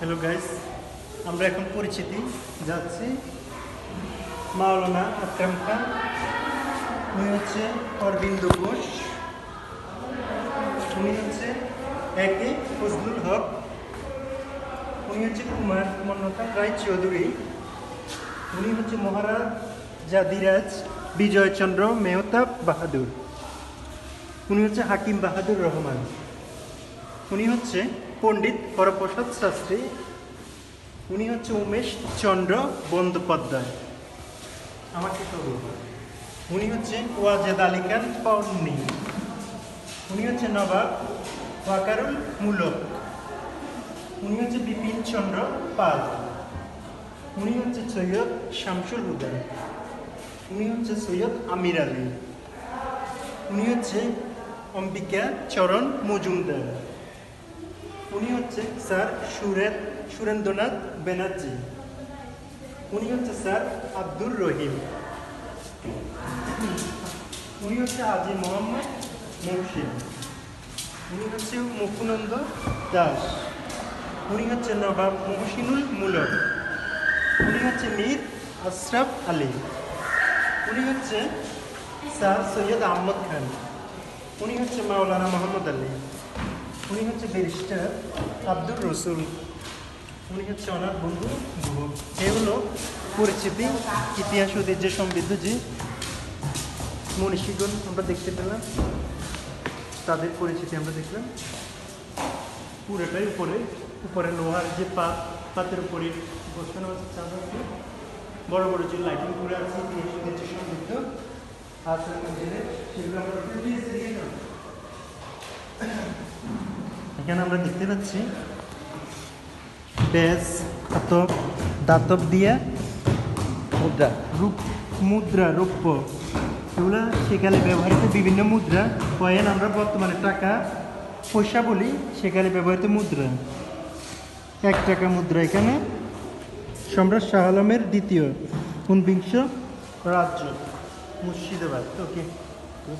Hello guys আমরা এখন পরিচিতি যাচ্ছি। মাওলানা আকরাম খান। উনি হচ্ছে অরবিন্দ ঘোষ। উনি হচ্ছে একে ফজলুল হক। উনি হচ্ছে কুমার মন্নতা রায় চৌধুরী। উনি হচ্ছে মহারাজ জাদিরাজ বিজয়চন্দ্র মেহতাব বাহাদুর। উনি হচ্ছে হাকিম বাহাদুর রহমান। উনি হচ্ছে পণ্ডিত হরপ্রসাদ শাস্ত্রী, উনি হচ্ছে উমেশ চন্দ্র বন্দ্যোপাধ্যায়। আমাকে উনি হচ্ছে ওয়াজেদ আলী খান পন্নি উনি হচ্ছে নবাব ওয়াকারুল মূলক। উনি হচ্ছে বিপিন চন্দ্র পাল। উনি হচ্ছে সৈয়দ শামসুল হুদা উনি হচ্ছে সৈয়দ আমির আলী। উনি হচ্ছে অম্বিকা চরণ মজুমদার। উনি হচ্ছে স্যার সুরেন, সুরেন্দ্রনাথ ব্যানার্জি উনি হচ্ছে স্যার আব্দুর রহিম। উনি হচ্ছে আজি মোহাম্মদ মুর্শিদ উনি হচ্ছে মুকুনন্দ দাস। উনি হচ্ছে নবাব মহসিনুল মুলক। উনি হচ্ছে মীর আশরাফ আলী। উনি হচ্ছে স্যার সৈয়দ আহমদ খান। উনি হচ্ছে মাওলানা মোহাম্মদ আলী। উনি হচ্ছে ব্যারিস্টার আব্দুর রসুল। উনি হচ্ছে ওনার বন্ধু গুহ। এগুলো পরিচিতি, ইতিহাস ঐতিহ্য সমৃদ্ধ যে মনীষীগণ আমরা দেখতে পেলাম, তাদের পরিচিতি আমরা দেখলাম। পুরোটাই উপরে উপরে লোহার যে পা, পাতের উপরে বসানো আছে চাঁদা দিয়ে বড় বড় যে লাইটিং করে আছে, ইতিহাস ঐতিহ্য সমৃদ্ধ। মন্দিরে সেগুলো আমরা। এখানে আমরা দেখতে পাচ্ছি বেশ আতপ দাতব দিয়ে মুদ্রা, রূপ, মুদ্রা, রৌপ্য। এগুলো সেকালে ব্যবহৃত বিভিন্ন মুদ্রা। কয়েন আমরা বর্তমানে টাকা, পয়সা বলি সেকালে ব্যবহৃত মুদ্রা। এক টাকা মুদ্রা এখানে। সম্রাট শাহ আলমের দ্বিতীয় ঊনবিংশ রাজ্য, মুর্শিদাবাদ। ওকে।